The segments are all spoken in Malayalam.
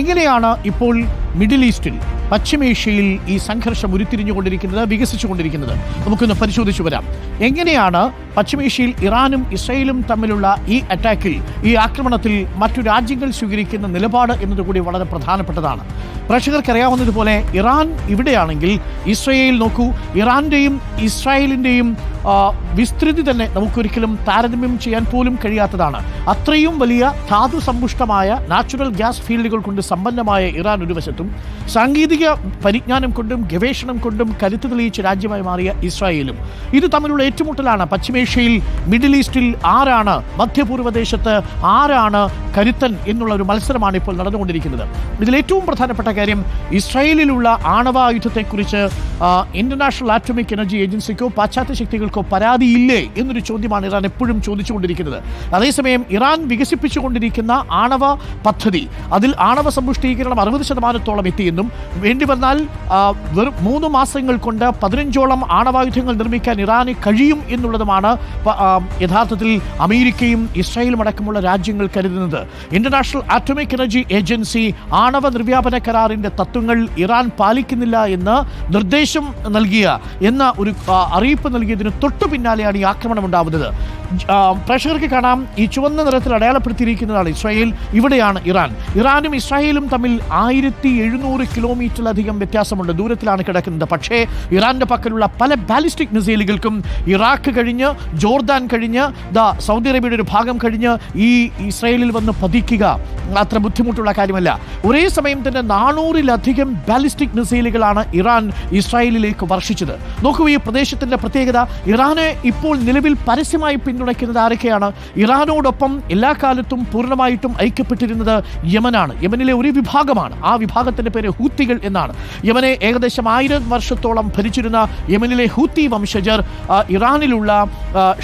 എങ്ങനെയാണ് ഇപ്പോൾ മിഡിൽ ഈസ്റ്റിൽ പശ്ചിമേഷ്യയിൽ ഈ സംഘർഷം ഉരുത്തിരിഞ്ഞുകൊണ്ടിരിക്കുന്നത് വികസിച്ചുകൊണ്ടിരിക്കുന്നത്? നമുക്കൊന്ന് പരിശോധിച്ചു വരാം. എങ്ങനെയാണ് പശ്ചിമേഷ്യയിൽ ഇറാനും ഇസ്രയേലും തമ്മിലുള്ള ഈ അറ്റാക്കിൽ ഈ ആക്രമണത്തിൽ മറ്റു രാജ്യങ്ങൾ സ്വീകരിക്കുന്ന നിലപാട് എന്നതുകൂടി വളരെ പ്രധാനപ്പെട്ടതാണ്. പ്രേക്ഷകർക്കറിയാവുന്നതുപോലെ ഇറാൻ ഇവിടെയാണെങ്കിൽ ഇസ്രയേൽ നോക്കൂ ഇറാന്റെയും ഇസ്രായേലിന്റെയും വിസ്തൃതി തന്നെ നമുക്കൊരിക്കലും താരതമ്യം ചെയ്യാൻ പോലും കഴിയാത്തതാണ്. അത്രയും വലിയ ധാതു സമ്പുഷ്ടമായ നാച്ചുറൽ ഗ്യാസ് ഫീൽഡുകൾ കൊണ്ട് സമ്പന്നമായ ഇറാൻ ഒരു വശത്തും സാങ്കേതിക പരിജ്ഞാനം കൊണ്ടും ഗവേഷണം കൊണ്ടും കരുത്ത് തെളിയിച്ച രാജ്യമായി മാറിയ ഇസ്രായേലും. ഇത് തമ്മിലുള്ള ഏറ്റുമുട്ടലാണ്. പശ്ചിമേഷ്യയിൽ മിഡിൽ ഈസ്റ്റിൽ ആരാണ് മധ്യപൂർവ ദേശത്ത് ആരാണ് കരുത്തൻ എന്നുള്ള ഒരു മത്സരമാണ് ഇപ്പോൾ നടന്നുകൊണ്ടിരിക്കുന്നത്. ഇതിൽ ഏറ്റവും പ്രധാനപ്പെട്ട കാര്യം ഇസ്രായേലിലുള്ള ആണവായുധത്തെക്കുറിച്ച് ഇന്റർനാഷണൽ ആറ്റോമിക് എനർജി ഏജൻസിക്കോ പാശ്ചാത്യ ശക്തികൾക്കോ പരാതിയില്ലേ എന്നൊരു ചോദ്യമാണ് ഇറാൻ എപ്പോഴും ചോദിച്ചുകൊണ്ടിരിക്കുന്നത്. അതേസമയം ഇറാൻ വികസിപ്പിച്ചുകൊണ്ടിരിക്കുന്ന ആണവ പദ്ധതി അതിൽ ആണവ സമ്പുഷ്ടീകരണം അറുപത് ശതമാനത്തോളം എത്തിയെന്നും വേണ്ടി വന്നാൽ വെറും മൂന്ന് മാസങ്ങൾ കൊണ്ട് പതിനഞ്ചോളം ആണവായുധങ്ങൾ നിർമ്മിക്കാൻ ഇറാന് കഴിയും എന്നുള്ളതുമാണ് യഥാർത്ഥത്തിൽ അമേരിക്കയും ഇസ്രായേലും അടക്കമുള്ള രാജ്യങ്ങൾ കരുതുന്നത്. ഇന്റർനാഷണൽ ആറ്റോമിക് എനർജി ഏജൻസി ആണവ നിർവ്യാപന കരാറിന്റെ തത്വങ്ങൾ ഇറാൻ പാലിക്കുന്നില്ല എന്ന് നിർദ്ദേശം നൽകിയ എന്ന ഒരു അറിയിപ്പ് നൽകിയതിന് തൊട്ടു പിന്നാലെയാണ് ഈ ആക്രമണം ഉണ്ടാവുന്നത്. പ്രേക്ഷകർക്ക് കാണാം. ഈ ചുവന്ന നിറത്തിൽ അടയാളപ്പെടുത്തിയിരിക്കുന്നതാണ് ഇസ്രായേൽ. ഇവിടെയാണ് ഇറാൻ. ഇറാനും ഇസ്രായേലും തമ്മിൽ ആയിരത്തി എഴുന്നൂറ് കിലോമീറ്ററിലധികം വ്യത്യാസമുണ്ട്. ദൂരത്തിലാണ് കിടക്കുന്നത്. പക്ഷേ ഇറാന്റെ പക്കലുള്ള പല ബാലിസ്റ്റിക് മിസൈലുകൾക്കും ഇറാഖ് കഴിഞ്ഞ് ജോർദാൻ കഴിഞ്ഞ് ദ സൗദി അറേബ്യയുടെ ഒരു ഭാഗം കഴിഞ്ഞ് ഈ ഇസ്രായേലിൽ വന്ന് പതിക്കുക അത്ര ബുദ്ധിമുട്ടുള്ള കാര്യമല്ല. ഒരേ സമയം തന്നെ നാനൂറിലധികം ബാലിസ്റ്റിക് മിസൈലുകളാണ് ഇറാൻ ഇസ്രായേലിലേക്ക് വർഷിച്ചത്. നോക്കൂ ഈ പ്രദേശത്തിന്റെ പ്രത്യേകത. ഇറാന് ഇപ്പോൾ നിലവിൽ പരസ്യമായി പിന്തുണയ്ക്കുന്നത് ആരൊക്കെയാണ്? ഇറാനോടൊപ്പം എല്ലാ കാലത്തും പൂർണമായിട്ടും ഐക്യപ്പെട്ടിരുന്നത് യമനാണ്. യമനിലെ ഒരു വിഭാഗമാണ്. ആ വിഭാഗത്തിന്റെ പേര് ഹൂത്തികൾ എന്നാണ്. യമനെ ഏകദേശം ആയിരം വർഷത്തോളം ഭരിച്ചിരുന്ന യമനിലെ ഹൂത്തി വംശജർ ഇറാനിലുള്ള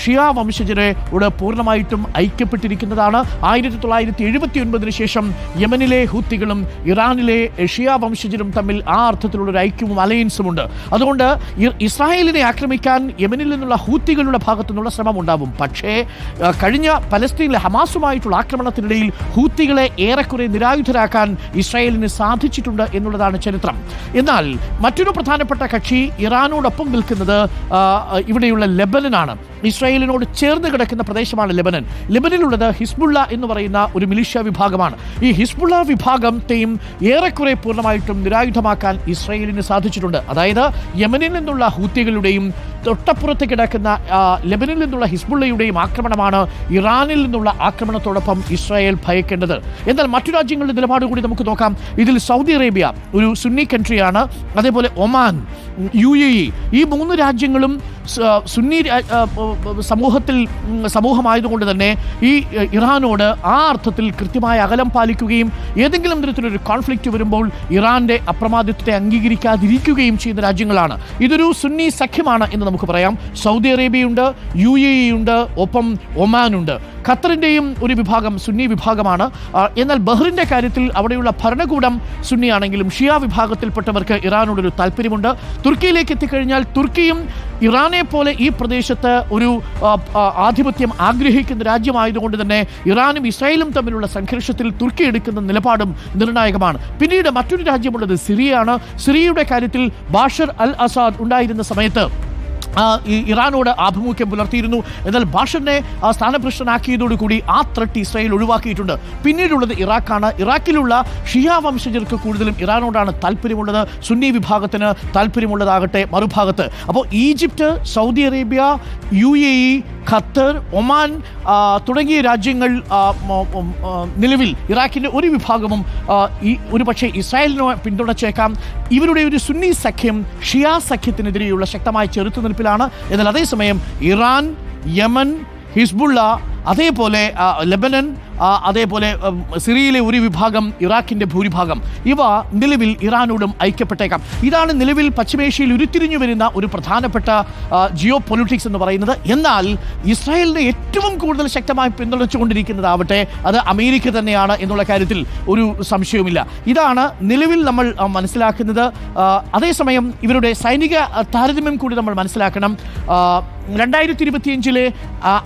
ഷിയ വംശജരെ ഇവിടെ പൂർണമായിട്ടും ഐക്യപ്പെട്ടിരിക്കുന്നതാണ്. ആയിരത്തി തൊള്ളായിരത്തി എഴുപത്തി ഒൻപതിന് ശേഷം യമനിലെ ഹൂത്തികളും ഇറാനിലെ ഷിയ വംശജരും തമ്മിൽ ആ അർത്ഥത്തിലുള്ള ഒരു ഐക്യവും അലയൻസും ഉണ്ട് അതുകൊണ്ട് ഇസ്രായേലിനെ ആക്രമിക്കാൻ യമനിൽ നിന്നുള്ള ഹൂത്തികളുടെ ഭാഗത്തു നിന്നുള്ള ശ്രമം ഉണ്ടാവും. പക്ഷേ കഴിഞ്ഞ പലസ്തീനിലെ ഹമാസുമായിട്ടുള്ള ആക്രമണത്തിനിടയിൽ ഹൂത്തികളെ ഏറെക്കുറെ നിരായുധരാക്കാൻ ഇസ്രായേലിന് സാധിച്ചിട്ടുണ്ട് എന്നുള്ളതാണ് ചരിത്രം. എന്നാൽ മറ്റൊരു പ്രധാനപ്പെട്ട കക്ഷി ഇറാനോടൊപ്പം നിൽക്കുന്നത് ഇവിടെയുള്ള ലെബനനാണ്. ഇസ്രായേലിനോട് ചേർന്ന് കിടക്കുന്ന പ്രദേശമാണ് ലെബനൻ. ലെബനിലുള്ളത് ഹിസ്ബുള്ള എന്ന് പറയുന്ന ഒരു മിലിഷ്യ വിഭാഗമാണ്. ഈ ഹിസ്ബുള്ള വിഭാഗത്തെയും ഏറെക്കുറെ പൂർണമായിട്ടും നിരായുധമാക്കാൻ ഇസ്രായേലിന് സാധിച്ചിട്ടുണ്ട്. അതായത് യമനിൽ നിന്നുള്ള ഹൂത്തികളുടെയും തൊട്ടപ്പുറത്ത് കിടക്കുന്ന ലെബനിൽ നിന്നുള്ള ഹിസ്ബുള്ളയുടെയും ആക്രമണമാണ് ഇറാനിൽ നിന്നുള്ള ആക്രമണത്തോടൊപ്പം ഇസ്രായേൽ ഭയക്കേണ്ടത്. എന്നാൽ മറ്റു രാജ്യങ്ങളുടെ നിലപാട് കൂടി നമുക്ക് നോക്കാം. ഇതിൽ സൗദി അറേബ്യ ഒരു സുന്നി കൺട്രിയാണ് അതേപോലെ ഒമാൻ യു എ ഈ മൂന്ന് രാജ്യങ്ങളും സുന്നി സമൂഹത്തിൽ സമൂഹമായതുകൊണ്ട് തന്നെ ഈ ഇറാനോട് ആ അർത്ഥത്തിൽ കൃത്യമായ അകലം പാലിക്കുകയും ഏതെങ്കിലും തരത്തിലൊരു കോൺഫ്ലിക്റ്റ് വരുമ്പോൾ ഇറാന്റെ അപ്രമാദിത്വത്തെ അംഗീകരിക്കാതിരിക്കുകയും ചെയ്യുന്ന രാജ്യങ്ങളാണ്. ഇതൊരു സുന്നി സഖ്യമാണ് എന്ന് നമുക്ക് പറയാം. സൗദി അറേബ്യയുണ്ട് യു എ ഉണ്ട് ഒപ്പം ഒമാനുണ്ട്. ഖത്തറിന്റെയും ഒരു വിഭാഗം സുന്നി വിഭാഗമാണ്. എന്നാൽ ബഹ്റിന്റെ കാര്യത്തിൽ അവിടെയുള്ള ഭരണകൂടം സുന്നിയാണെങ്കിലും ഷിയ വിഭാഗത്തിൽപ്പെട്ടവർക്ക് ഇറാനോടൊരു താല്പര്യമുണ്ട്. തുർക്കിയിലേക്ക് എത്തിക്കഴിഞ്ഞാൽ തുർക്കിയും ഇറാനെ പോലെ ഈ പ്രദേശത്ത് ഒരു ആധിപത്യം ആഗ്രഹിക്കുന്ന രാജ്യമായതുകൊണ്ട് തന്നെ ഇറാനും ഇസ്രായേലും തമ്മിലുള്ള സംഘർഷത്തിൽ തുർക്കി എടുക്കുന്ന നിലപാടും നിർണായകമാണ്. പിന്നീട് മറ്റൊരു രാജ്യമുള്ളത് സിറിയയാണ്. സിറിയയുടെ കാര്യത്തിൽ ബാഷർ അൽ അസാദ് ഉണ്ടായിരുന്ന സമയത്ത് ഇറാനോട് ആഭിമുഖ്യം പുലർത്തിയിരുന്നു. എന്നാൽ ബാഷറിനെ സ്ഥാനഭ്രഷ്ടനാക്കിയതോടുകൂടി ആ ത്രട്ട് ഇസ്രായേൽ ഒഴിവാക്കിയിട്ടുണ്ട്. പിന്നീടുള്ളത് ഇറാഖാണ്. ഇറാഖിലുള്ള ഷിയ വംശജർക്ക് കൂടുതലും ഇറാനോടാണ് താല്പര്യമുള്ളത്. സുന്നി വിഭാഗത്തിന് താല്പര്യമുള്ളതാകട്ടെ മറുഭാഗത്ത്. അപ്പോൾ Egypt Saudi Arabia U A E Qatar Oman തുടങ്ങിയ രാജ്യങ്ങൾ നിലവിൽ ഇറാഖിന്റെ ഒരു വിഭാഗവും ഈ ഒരു പക്ഷേ ഇസ്രായേലിനെ പിന്തുണച്ചേക്കാം. ഇവരുടെ ഒരു സുന്നി സഖ്യം ഷിയാ സഖ്യത്തിനെതിരെയുള്ള ശക്തമായ ചെറുത്തുനിൽപ്പിലാണ്. എന്നാൽ അതേസമയം ഇറാൻ യമൻ ഹിസ്ബുള്ള അതേപോലെ ലെബനൻ അതേപോലെ സിറിയയിലെ ഒരു വിഭാഗം ഇറാഖിന്റെ ഭൂരിഭാഗം. ഇവ നിലവിൽ ഇറാനോടും ഐക്യപ്പെട്ടേക്കാം. ഇതാണ് നിലവിൽ പശ്ചിമേഷ്യയിൽ ഉരുത്തിരിഞ്ഞു വരുന്ന ഒരു പ്രധാനപ്പെട്ട ജിയോ പൊളിറ്റിക്സ് എന്ന് പറയുന്നത്. എന്നാൽ ഇസ്രായേലിനെ ഏറ്റവും കൂടുതൽ ശക്തമായി പിന്തുണച്ചുകൊണ്ടിരിക്കുന്നതാവട്ടെ അത് അമേരിക്ക തന്നെയാണ് എന്നുള്ള കാര്യത്തിൽ ഒരു സംശയവുമില്ല. ഇതാണ് നിലവിൽ നമ്മൾ മനസ്സിലാക്കുന്നത്. അതേസമയം ഇവരുടെ സൈനിക താരതമ്യം കൂടി നമ്മൾ മനസ്സിലാക്കണം. രണ്ടായിരത്തി ഇരുപത്തിയഞ്ചിലെ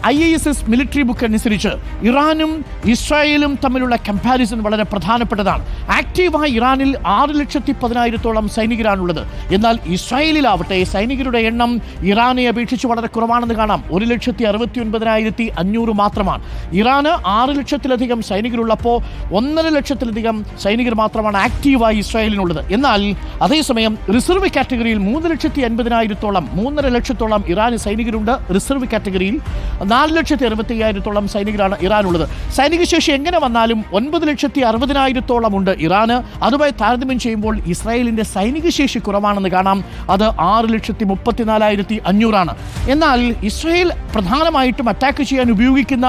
I A S S military book അനുസരിച്ച് ഇറാനും ഇസ്രായേലും തമ്മിലുള്ള കമ്പാരിസൺ വളരെ പ്രധാനപ്പെട്ടതാണ്. ആക്റ്റീവായ ഇറാനിൽ ആറ് ലക്ഷത്തി പതിനായിരത്തോളം സൈനികരാണുള്ളത്. എന്നാൽ ഇസ്രായേലിലാവട്ടെ സൈനികരുടെ എണ്ണം ഇറാനെ അപേക്ഷിച്ച് വളരെ കുറവാണെന്ന് കാണാം. ഒരു ലക്ഷത്തി അറുപത്തി ഒൻപതിനായിരത്തി അഞ്ഞൂറ് മാത്രമാണ്. ഇറാന് ആറ് ലക്ഷത്തിലധികം സൈനികരുള്ളപ്പോൾ ഒന്നര ലക്ഷത്തിലധികം സൈനികർ മാത്രമാണ് ആക്റ്റീവായി ഇസ്രായേലിനുള്ളത്. എന്നാൽ അതേസമയം റിസർവ് കാറ്റഗറിയിൽ മൂന്ന് ലക്ഷത്തി അൻപതിനായിരത്തോളം മൂന്നര ലക്ഷത്തോളം ഇറാന് സൈനികരുണ്ട്. റിസർവ് കാറ്റഗറിയിൽ നാല് ലക്ഷത്തി അറുപത്തി അയ്യായിരത്തോളം സൈനികരാണ് ഇറാനുള്ളത്. സൈനിക ശേഷി എങ്ങനെ വന്നാലും ഒൻപത് ലക്ഷത്തി അറുപതിനായിരത്തോളം ഉണ്ട് ഇറാന്. അതുമായി താരതമ്യം ചെയ്യുമ്പോൾ ഇസ്രായേലിന്റെ സൈനിക ശേഷി കുറവാണെന്ന് കാണാം. അത് ആറ് ലക്ഷത്തി മുപ്പത്തിനാലായിരത്തി അഞ്ഞൂറാണ്. എന്നാൽ ഇസ്രായേൽ പ്രധാനമായിട്ടും അറ്റാക്ക് ചെയ്യാൻ ഉപയോഗിക്കുന്ന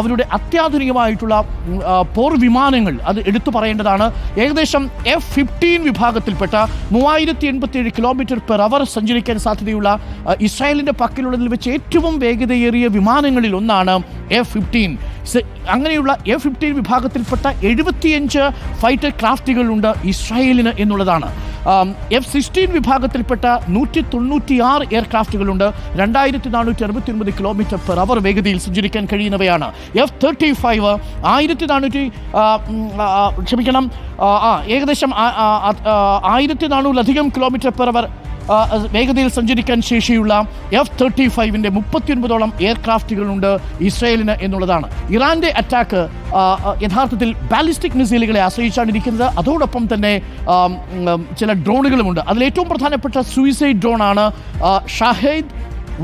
അവരുടെ അത്യാധുനികമായിട്ടുള്ള പോർ വിമാനങ്ങൾ അത് എടുത്തു പറയേണ്ടതാണ്. ഏകദേശം എഫ് ഫിഫ്റ്റീൻ വിഭാഗത്തിൽപ്പെട്ട മൂവായിരത്തി എൺപത്തിയേഴ് കിലോമീറ്റർ പെർ അവർ സഞ്ചരിക്കാൻ സാധ്യതയുള്ള ഇസ്രായേലിന്റെ പക്കലുള്ളതിൽ വെച്ച് ഏറ്റവും വേഗതയേറിയ വിമാനങ്ങളിൽ ഒന്നാണ് എഫ് ഫിഫ്റ്റീൻ അങ്ങനെയുള്ള എ ഫിഫ്റ്റീൻ വിഭാഗത്തിൽപ്പെട്ട എഴുപത്തിയഞ്ച് ഫൈറ്റർ ക്രാഫ്റ്റുകളുണ്ട് ഇസ്രായേലിന് എന്നുള്ളതാണ്. എഫ് സിക്സ്റ്റീൻ വിഭാഗത്തിൽപ്പെട്ട നൂറ്റി തൊണ്ണൂറ്റിയാറ് എയർക്രാഫ്റ്റുകളുണ്ട്. രണ്ടായിരത്തി നാനൂറ്റി അറുപത്തി ഒൻപത് കിലോമീറ്റർ പെർ അവർ വേഗതയിൽ സഞ്ചരിക്കാൻ കഴിയുന്നവയാണ്. എഫ് തേർട്ടി ഫൈവ് ആയിരത്തി നാനൂറ്റി ക്ഷമിക്കണം ആ, ഏകദേശം ആയിരത്തി നാനൂറിലധികം കിലോമീറ്റർ പെർ അവർ വേഗതയിൽ സഞ്ചരിക്കാൻ ശേഷിയുള്ള എഫ് തേർട്ടി ഫൈവിന്റെ മുപ്പത്തിയൊൻപതോളം എയർക്രാഫ്റ്റുകളുണ്ട് ഇസ്രയേലിന് എന്നുള്ളതാണ്. ഇറാന്റെ അറ്റാക്ക് യഥാർത്ഥത്തിൽ ബാലിസ്റ്റിക് മിസൈലുകളെ ആശ്രയിച്ചാണ് ഇരിക്കുന്നത്. അതോടൊപ്പം തന്നെ ചില ഡ്രോണുകളുമുണ്ട്. അതിൽ ഏറ്റവും പ്രധാനപ്പെട്ട സൂയിസൈഡ് ഡ്രോണാണ് ഷാഹേദ്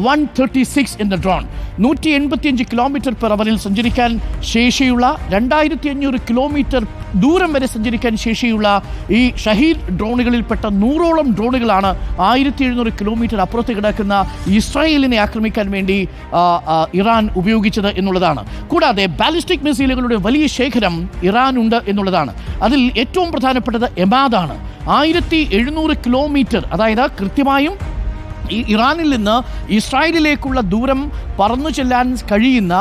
വൺ തേർട്ടി സിക്സ് എന്ന ഡ്രോൺ നൂറ്റി എൺപത്തിയഞ്ച് കിലോമീറ്റർ പെർ അവറിൽ സഞ്ചരിക്കാൻ ശേഷിയുള്ള രണ്ടായിരത്തി അഞ്ഞൂറ് കിലോമീറ്റർ ദൂരം വരെ സഞ്ചരിക്കാൻ ശേഷിയുള്ള ഈ ഷഹീദ് ഡ്രോണുകളിൽപ്പെട്ട നൂറോളം ഡ്രോണുകളാണ് ആയിരത്തി എഴുന്നൂറ് കിലോമീറ്റർ അപ്പുറത്ത് കിടക്കുന്ന ഇസ്രായേലിനെ ആക്രമിക്കാൻ വേണ്ടി ഇറാൻ ഉപയോഗിച്ചത് എന്നുള്ളതാണ്. കൂടാതെ ബാലിസ്റ്റിക് മിസൈലുകളുടെ വലിയ ശേഖരം ഇറാനുണ്ട് എന്നുള്ളതാണ്. അതിൽ ഏറ്റവും പ്രധാനപ്പെട്ടത് എമാദാണ്. ആയിരത്തി എഴുന്നൂറ് കിലോമീറ്റർ അതായത് കൃത്യമായും ഈ ഇറാനിൽ നിന്ന് ഇസ്രായേലിലേക്കുള്ള ദൂരം പറന്നു ചെല്ലാൻ കഴിയുന്ന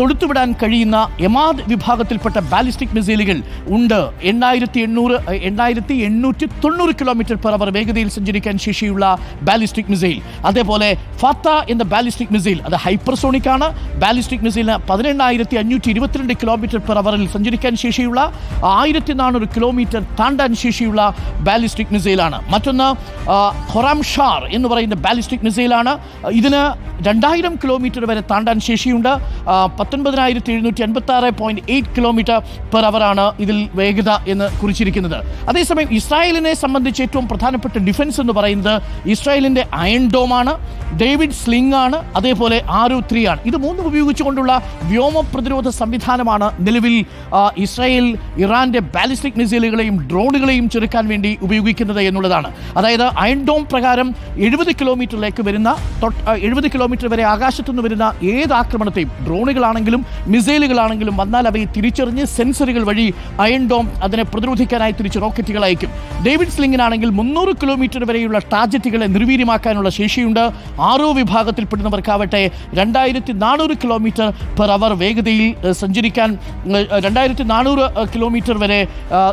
തൊടുത്തുവിടാൻ കഴിയുന്ന എമാദ് വിഭാഗത്തിൽപ്പെട്ട ബാലിസ്റ്റിക് മിസൈലുകൾ ഉണ്ട്. എണ്ണായിരത്തി എണ്ണൂറ് എണ്ണായിരത്തി എണ്ണൂറ്റി തൊണ്ണൂറ് കിലോമീറ്റർ പെർ അവർ വേഗതയിൽ സഞ്ചരിക്കാൻ ശേഷിയുള്ള ബാലിസ്റ്റിക് മിസൈൽ. അതേപോലെ ഫത്ത എന്ന ബാലിസ്റ്റിക് മിസൈൽ അത് ഹൈപ്പർസോണിക് ആണ്. ബാലിസ്റ്റിക് മിസൈലിന് പതിനെണ്ണായിരത്തി അഞ്ഞൂറ്റി ഇരുപത്തിരണ്ട് കിലോമീറ്റർ പെർ അവറിൽ സഞ്ചരിക്കാൻ ശേഷിയുള്ള ആയിരത്തി നാനൂറ് കിലോമീറ്റർ താണ്ടാൻ ശേഷിയുള്ള ബാലിസ്റ്റിക് മിസൈലാണ്. മറ്റൊന്ന് ഹൊറാം ഷാർ എന്ന് പറയുന്ന ബാലിസ്റ്റിക് മിസൈലാണ്. ഇതിന് രണ്ടായിരം കിലോമീറ്റർ വരെ താണ്ടാൻ ശേഷിയുണ്ട്. പത്തൊൻപതിനായിരത്തി എഴുന്നൂറ്റി അൻപത്തി ആറ് പോയിന്റ് എയ്റ്റ് കിലോമീറ്റർ പെർ അവറാണ് ഇതിൽ വേഗത എന്ന് കുറിച്ചിരിക്കുന്നത്. അതേസമയം ഇസ്രായേലിനെ സംബന്ധിച്ച് ഏറ്റവും പ്രധാനപ്പെട്ട ഡിഫൻസ് എന്ന് പറയുന്നത് ഇസ്രായേലിന്റെ അയൺ ഡോമാണ് ഡേവിഡ് സ്ലിംഗ് ആണ് അതേപോലെ ആരു ത്രീ ആണ്. ഇത് മൂന്നും ഉപയോഗിച്ചുകൊണ്ടുള്ള വ്യോമ പ്രതിരോധ സംവിധാനമാണ് നിലവിൽ ഇസ്രായേൽ ഇറാന്റെ ബാലിസ്റ്റിക് മിസൈലുകളെയും ഡ്രോണുകളെയും ചെറുക്കാൻ വേണ്ടി ഉപയോഗിക്കുന്നത് എന്നുള്ളതാണ്. അതായത് അയൺ ഡോം പ്രകാരം എഴുപത് കിലോമീറ്ററിലേക്ക് വരുന്ന എഴുപത് കിലോമീറ്റർ വരെ ആകാശത്തു നിന്ന് വരുന്ന ഏത് ആക്രമണത്തെയും ഡ്രോണുകളാണെങ്കിലും മിസൈലുകളാണെങ്കിലും വന്നാൽ അവയെ തിരിച്ചറിഞ്ഞ് സെൻസറുകൾ വഴി അയൺ ഡോം അതിനെ പ്രതിരോധിക്കാനായി തിരിച്ച് റോക്കറ്റുകൾ അയക്കും. ഡേവിഡ് സ്ലിംഗിനാണെങ്കിൽ മുന്നൂറ് കിലോമീറ്റർ വരെയുള്ള ടാർജറ്റുകളെ നിർവീര്യമാക്കാനുള്ള ശേഷിയുണ്ട്. ആറോ വിഭാഗത്തിൽപ്പെടുന്നവർക്കാവട്ടെ രണ്ടായിരത്തി നാനൂറ് കിലോമീറ്റർ പെർ അവർ വേഗതയിൽ സഞ്ചരിക്കാൻ രണ്ടായിരത്തി നാനൂറ് കിലോമീറ്റർ വരെ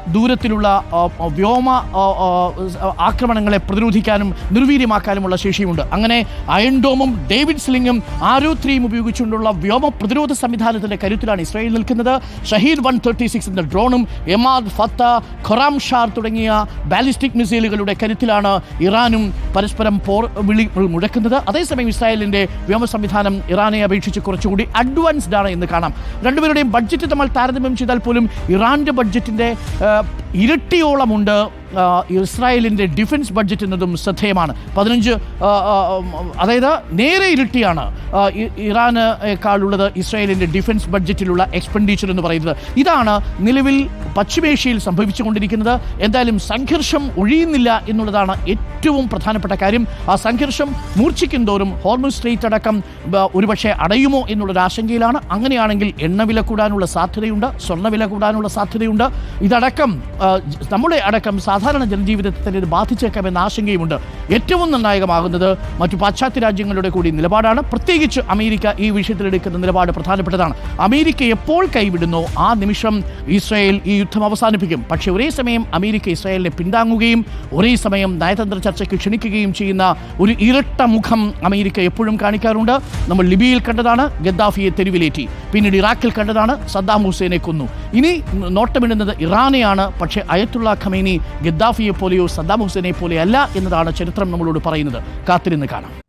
ദൂരത്തിലുള്ള ആ, ആ, വ്യോമ ആ, ആ, ആക്രമണങ്ങളെ പ്രതിരോധിക്കാനും നിർവീര്യമാക്കാനുമുള്ള ശേഷിയുണ്ട്. അങ്ങനെ അയൺ ഡോമും ഡേവിഡ് സ്ലിംഗും ആരോ ത്രീയും ഉപയോഗിച്ചുകൊണ്ടുള്ള വ്യോമ പ്രതിരോധ സംവിധാനത്തിന്റെ കരുത്തിലാണ് ഇസ്രായേൽ നിൽക്കുന്നത്. ഷഹീദ് വൺ തേർട്ടി സിക്സ് എന്ന ഡ്രോണും എമാദ് ഫത്ത ഖൊറാം ഷാർ തുടങ്ങിയ ബാലിസ്റ്റിക് മിസൈലുകളുടെ കരുത്തിലാണ് ഇറാനും പരസ്പരം പോർ വിളി മുഴക്കുന്നത്. അതേസമയം ഇസ്രായേലിന്റെ വ്യോമ സംവിധാനം ഇറാനെ അപേക്ഷിച്ച് കുറച്ചുകൂടി അഡ്വാൻസ്ഡ് ആണ് എന്ന് കാണാം. രണ്ടുപേരുടെയും ബഡ്ജറ്റ് നമ്മൾ താരതമ്യം ചെയ്താൽ പോലും ഇറാന്റെ ബഡ്ജറ്റിന്റെ ഇരട്ടിയോളമുണ്ട് ഇസ്രായേലിന്റെ ഡിഫൻസ് ബഡ്ജറ്റ് എന്നതും ശ്രദ്ധേയമാണ്. പതിനഞ്ച് അതായത് നേരെ ഇരട്ടിയാണ് ഇറാനേക്കാളുള്ളത് ഇസ്രായേലിന്റെ ഡിഫൻസ് ബഡ്ജറ്റിലുള്ള എക്സ്പെൻഡിച്ചർ എന്ന് പറയുന്നത്. ഇതാണ് നിലവിൽ പശ്ചിമേഷ്യയിൽ സംഭവിച്ചുകൊണ്ടിരിക്കുന്നത്. എന്തായാലും സംഘർഷം ഒഴിയുന്നില്ല എന്നുള്ളതാണ് ഏറ്റവും പ്രധാനപ്പെട്ട കാര്യം. ആ സംഘർഷം മൂർച്ഛിക്കും തോറും ഹോർമോൺ സ്ട്രേറ്റ് അടക്കം ഒരുപക്ഷെ അടയുമോ എന്നുള്ളൊരു ആശങ്കയിലാണ്. അങ്ങനെയാണെങ്കിൽ എണ്ണവില കൂടാനുള്ള സാധ്യതയുണ്ട് സ്വർണവില കൂടാനുള്ള സാധ്യതയുണ്ട്. ഇതടക്കം നമ്മുടെ അടക്കം സാധാരണ ജനജീവിതത്തെ ഇത് ബാധിച്ചേക്കാമെന്ന ആശങ്കയുമുണ്ട്. ഏറ്റവും നിർണായകമാകുന്നത് മറ്റു പാശ്ചാത്യ രാജ്യങ്ങളുടെ കൂടി നിലപാടാണ്. പ്രത്യേകിച്ച് അമേരിക്ക ഈ വിഷയത്തിലെടുക്കുന്ന നിലപാട് പ്രധാനപ്പെട്ടതാണ്. അമേരിക്ക എപ്പോൾ കൈവിടുന്നു? ആ നിമിഷം ഇസ്രായേൽ ഈ യുദ്ധം അവസാനിപ്പിക്കും. പക്ഷേ ഒരേ സമയം അമേരിക്ക ഇസ്രായേലിനെ പിന്താങ്ങുകയും ഒരേ സമയം നയതന്ത്ര ചർച്ചയ്ക്ക് ക്ഷണിക്കുകയും ചെയ്യുന്ന ഒരു ഇരട്ട മുഖം അമേരിക്ക എപ്പോഴും കാണിക്കാറുണ്ട്. നമ്മൾ ലിബിയയിൽ കണ്ടതാണ് ഗദ്ദാഫിയെ തെരുവിലേറ്റി. പിന്നീട് ഇറാഖിൽ കണ്ടതാണ് സദ്ദാം ഹുസൈനെ കൊന്നു. ഇനി നോട്ടമിടുന്നത് ഇറാനെയാണ്. പക്ഷേ അയത്തുള്ള ഖമേനി ഗദ്ദാഫിയെ പോലെയോ സദ്ദാം ഹുസൈനെ പോലെയല്ല എന്നതാണ് ചരിത്രം നമ്മളോട് പറയുന്നത്. കാത്തിരുന്ന് കാണാം.